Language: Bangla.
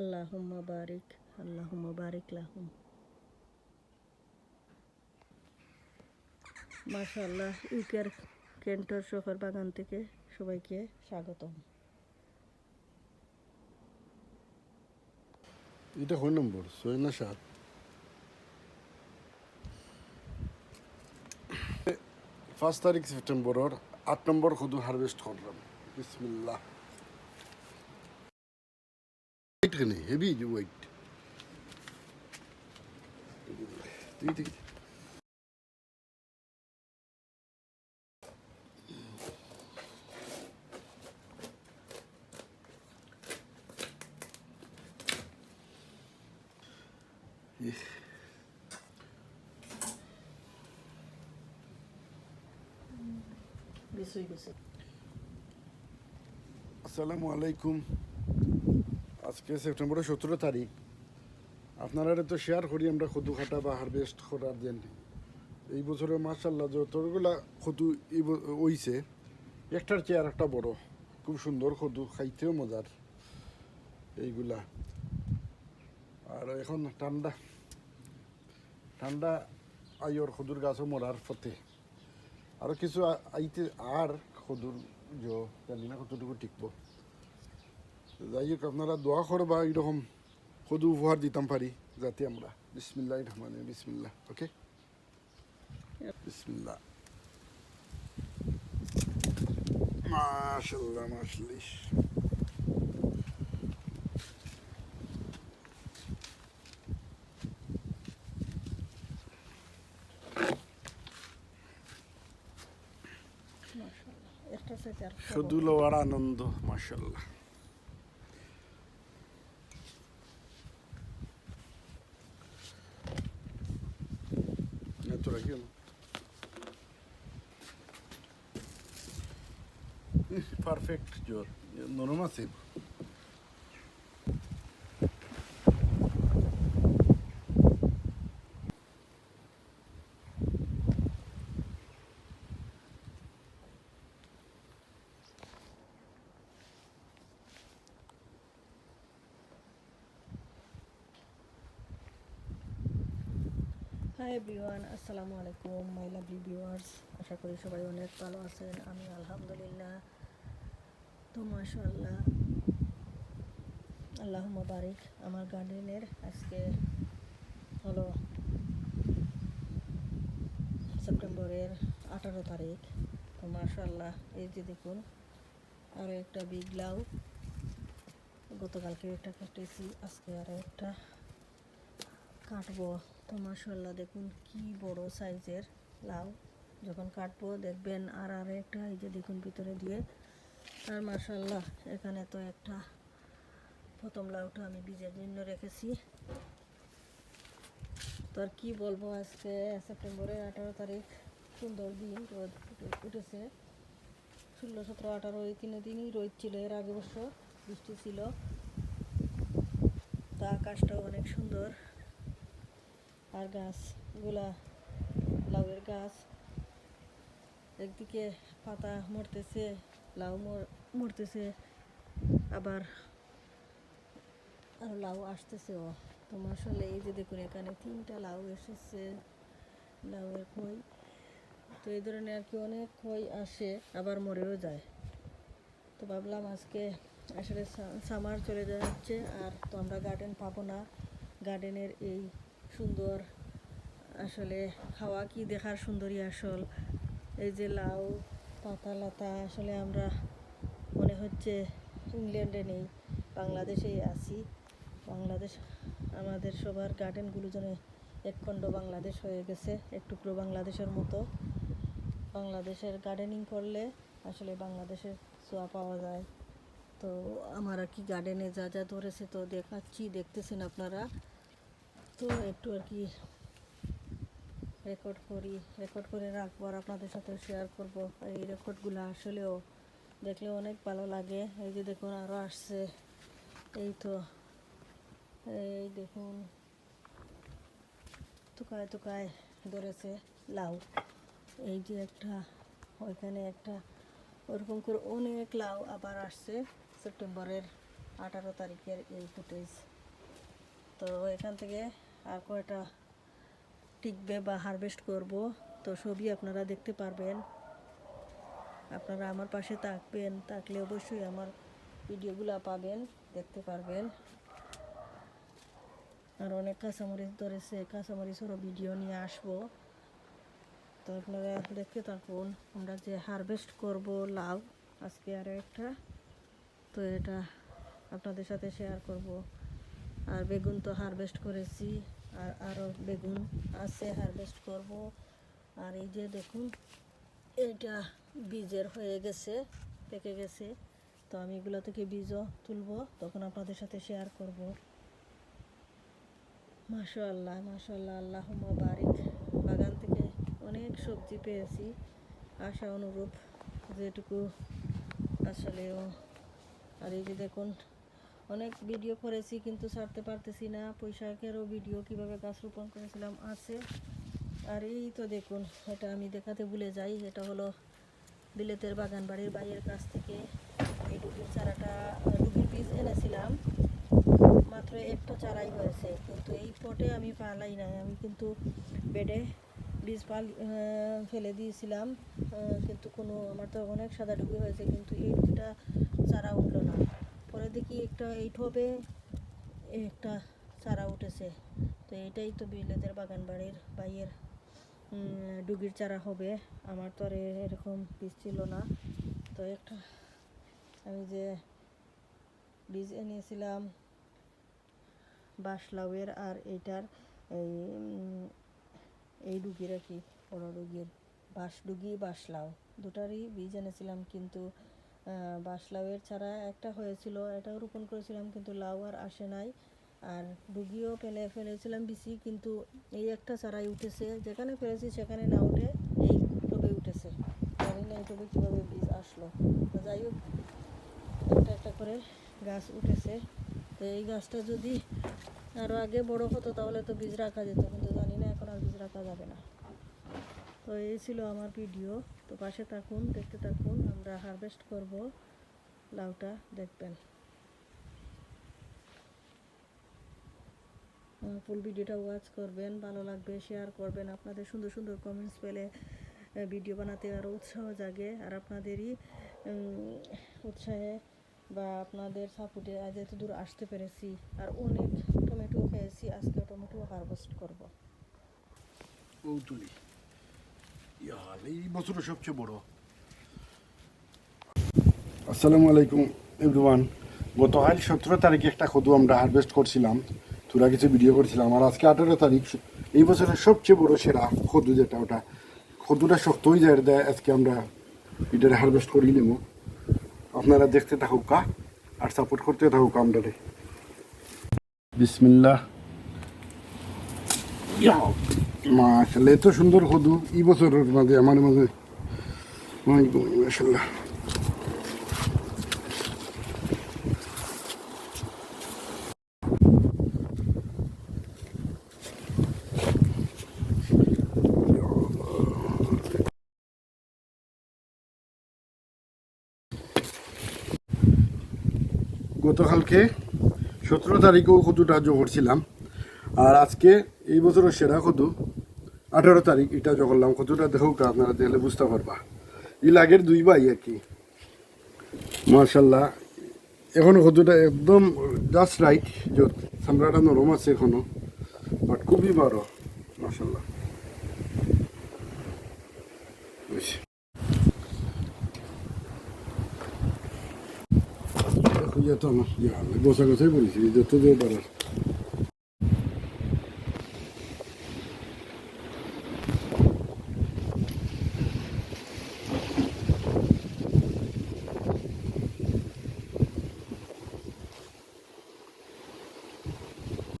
আল্লাহুম্মা বারিক আল্লাহুম্মা বারিক লাহুম মাশাআল্লাহ ইউকের কেন্টর শফার বাগান থেকে সবাইকে স্বাগতম। এটা কয় নম্বর, ছয় না সাত। পাঁচ তারিখ সেপ্টেম্বরের আট নম্বর শুধু হারভেস্ট করলাম। বিসমিল্লাহ। ওয়েট কেন হেভি ওয়েট তুই কিছু আসসালামু আলাইকুম। আজকে সেপ্টেম্বরের সতেরো তারিখ। আপনারা তো শেয়ার করি আমরা কদু খাটা বা হারভেস্ট করার দেন। এই বছরে মার্শাল্লাহ যতগুলা কদু ওইছে একটার চেয়ার একটা বড়। খুব সুন্দর কদু খাইতেও মজার এইগুলা। আর এখন ঠান্ডা ঠান্ডা আইয়র কদুর গাছও মরার পথে। আরও কিছু আইতে আর কদুর জ জানি না কতটুকু টিকবো। যাই হোক আপনারা দোয়া করবা এইরকম কদু উপহার দিতাম পারি যাতে আমরা বিসমিল্লাহ রহমান বিসমিল্লাহ ওকে বিসমিল্লাহ। মাশাল্লাহ আর শুধু লওয়ার আনন্দ মাশাল্লাহ এত রাখি জোর নরম আছে হাই এভরিওয়ান আসসালামু আলাইকুম মাই লাভলি ভিউয়ার্স আশা করি সবাই অনেক ভালো আছেন। আমি আলহামদুলিল্লাহ। তো মাশাআল্লাহ। আল্লাহ বারিক, আমার গার্ডেনের আজকে হলো সেপ্টেম্বরের আঠারো তারিখ। তো মাশাআল্লাহ, এই যে দেখুন আরও একটা বিগ লাউ। গতকালকে একটা কেটেছি আজকে আরও একটা কাটবো। তো মাসাল্লাহ দেখুন কি বড় সাইজের লাউ। যখন কাটবো, দেখবেন আর আর একটা এই যে দেখুন ভিতরে দিয়ে আর মাসাল্লাহ এখানে তো একটা প্রথম লাউটা আমি বীজের জন্য রেখেছি। তো আর কি বলব আজকে, সেপ্টেম্বরের আঠারো তারিখ, সুন্দর দিন, রোদ উঠেছে। ষোলো, সতেরো, আঠারো, এই তিন দিনই রোদ ছিল, এর আগে বছর বৃষ্টি ছিল। তো আকাশটাও অনেক সুন্দর। আর গাছগুলা, লাউয়ের গাছ, একদিকে পাতা মরতেছে লাউ মর- মরতেছে, আবার আর লাউ আসতেছেও তো আসলে এই যে দেখুন, এখানে তিনটা লাউ এসেছে। লাউয়ের খই। তো এই ধরনের আর কি অনেক খই আসে, আবার মরেও যায়। তো ভাবলাম আজকে আসলে সামার চলে যাচ্ছে, আর তো আমরা গার্ডেন পাবো না। গার্ডেনের এই সুন্দর আসলে খাওয়া কি দেখার সুন্দরী আসল? এই যে লাউ পাতা লতা আসলে আমরা মনে হচ্ছে ইংল্যান্ডে নেই, বাংলাদেশেই আছি। বাংলাদেশ, আমাদের সবার গার্ডেনগুলো যেন একখণ্ড বাংলাদেশ হয়ে গেছে, এক টুকরো বাংলাদেশের মতো। বাংলাদেশের গার্ডেনিং করলে আসলে বাংলাদেশের ছোঁয়া পাওয়া যায়। তো আমার আর কি গার্ডেনে যা যা ধরেছে তো দেখাচ্ছি, দেখতেছেন আপনারা? তো একটু আর কি রেকর্ড করি রেকর্ড করে রাখব আর আপনাদের সাথে শেয়ার করব। এই রেকর্ডগুলো আসলেও দেখলে অনেক ভালো লাগে। এই যে দেখুন আরও আসছে। এই তো, এই দেখুন। তুকায় তুকায় ধরেছে লাউ। এই যে একটা, ওইখানে একটা, ওরকম করে অনেক লাউ আবার আসছে সেপ্টেম্বরের আঠারো তারিখের এই ফুটেজ তো এখান থেকে আর কয়টা টিকবে বা হারভেস্ট করব, তো সবই আপনারা দেখতে পারবেন। আপনারা আমার পাশে থাকবেন, থাকলে অবশ্যই আমার ভিডিওগুলো পাবেন, দেখতে পারবেন। আর অনেক কাঁচামরিচ ধরেছে, কাঁচামরিচেরও ভিডিও নিয়ে আসব। তো আপনারা দেখতে থাকুন, আমরা যে হারভেস্ট করব লাউ, আজকে আর একটা। তো এটা আপনাদের সাথে শেয়ার করব। আর বেগুন তো হারভেস্ট করেছি। আর আরও বেগুন আছে হারভেস্ট করব। আর এই যে দেখুন, এটা বীজের হয়ে গেছে, পেকে গেছে। তো আমি এগুলো থেকে বীজও তুলবো, তখন আপনাদের সাথে শেয়ার করব। মাশাআল্লাহ মাশাআল্লাহ আল্লাহ বারিক। বাগান থেকে অনেক সবজি পেয়েছি। আশা অনুরূপ যেটুকু আসলেও। আর এই যে দেখুন অনেক ভিডিও করেছি, কিন্তু ছাড়তে পারতেছি না। পোশাকেরও ভিডিও কীভাবে গাছ রোপণ করেছিলাম আছে। আর এই তো দেখুন, এটা আমি দেখাতে ভুলে যাই। এটা হলো বিলেতের বাগান বাড়ির বাইরের কাছ থেকে এই ডুবির চারাটা ডুবির বীজ এনেছিলাম। মাত্র একটা চারাই হয়েছে, কিন্তু এই পটে আমি পালাই নাই। আমি কিন্তু বেডে বীজ পাল ফেলে দিয়েছিলাম। কিন্তু কোনো, আমার তো অনেক সাদা ডুবি হয়েছে, কিন্তু এই চারা উঠল না। দেখি একটা এই ঠোবে একটা চারা উঠেছে। তো এটাই তো বিলেদের বাগান বাড়ির বাইয়ের ডুগির চারা হবে। আমার তো আর এরকম বীজ ছিল না। তো একটা আমি যে বীজ এনেছিলাম বাঁশলাউয়ের আর এইটার এই এই ডুগির আর কি, বড় ডুগির। বাঁশ ডুগি বাঁশলাউ দুটারই বীজ এনেছিলাম, কিন্তু বাঁশলাউয়ের ছাড়া একটা হয়েছিল, এটাও রোপণ করেছিলাম, কিন্তু লাউ আর আসে নাই। আর ডুগিও ফেলে ফেলেছিলাম বিচি, কিন্তু এই একটা চারাই উঠেছে। যেখানে ফেলেছি সেখানে না উঠে এই টবে উঠেছে। জানি না এই টবে কীভাবে বীজ আসলো। যাই হোক, একটা একটা করে গাছ উঠেছে। তো এই গাছটা যদি আরও আগে বড় হতো, তাহলে তো বীজ রাখা যেত, কিন্তু জানি না এখন আর বীজ রাখা যাবে না। তো এই ছিল আমার ভিডিও। তো পাশে থাকুন, দেখতে থাকুন। আমরা হারভেস্ট করব, লাউটা দেখবেন। ফুল ভিডিওটা ওয়াচ করবেন, ভালো লাগবে শেয়ার করবেন। আপনাদের সুন্দর সুন্দর কমেন্টস পেলে ভিডিও বানাতে আরও উৎসাহ জাগে। আর আপনাদেরই উৎসাহে বা আপনাদের সাপোর্টে আজ এত দূর আসতে পেরেছি। আর অনেক টমেটো খেয়েছি, আজকে টমেটো হারভেস্ট করব। এই বছরের সবচেয়ে বড়। আসসালামু আলাইকুম, এভরিওয়ান। গতকাল সতেরো তারিখে একটা কদু আমরা হারভেস্ট করছিলাম, তোরা কিছু ভিডিও করছিলাম, আর আজকে আঠেরো তারিখ, এই বছরের সবচেয়ে বড় সেরা কদু যেটা, ওটা কদুটা শক্ত হয়ে যায় দেয় আজকে আমরা এটার হারভেস্ট করি নেব। আপনারা দেখতে থাকুক কা আর সাপোর্ট করতে থাকুক আমরা বিসমিল্লাহ। মাশাল্লাহ, এত সুন্দর কদু, এই বছরের মাঝে আমার মাঝে। মাশাল্লাহ গতকালকে সতেরো তারিখেও কদুটা জো করছিলাম। আর আজকে এই বছরের সেরা কদু আঠারো তারিখ, এটা জো করলাম। কদুটা দেখো আপনারা দেখলে বুঝতে পারবা। ই লাগের দুই ভাই আর কি। মার্শাল্লাহ এখনও কদুটা একদম জাস্ট রাইট যত চামড়াটা নরম আছে এখনও বাট খুবই বড় মার্শাল্লাহ খুঁজে তো আমার ইয়া গোছা গোছাই বলেছি যত যে পারার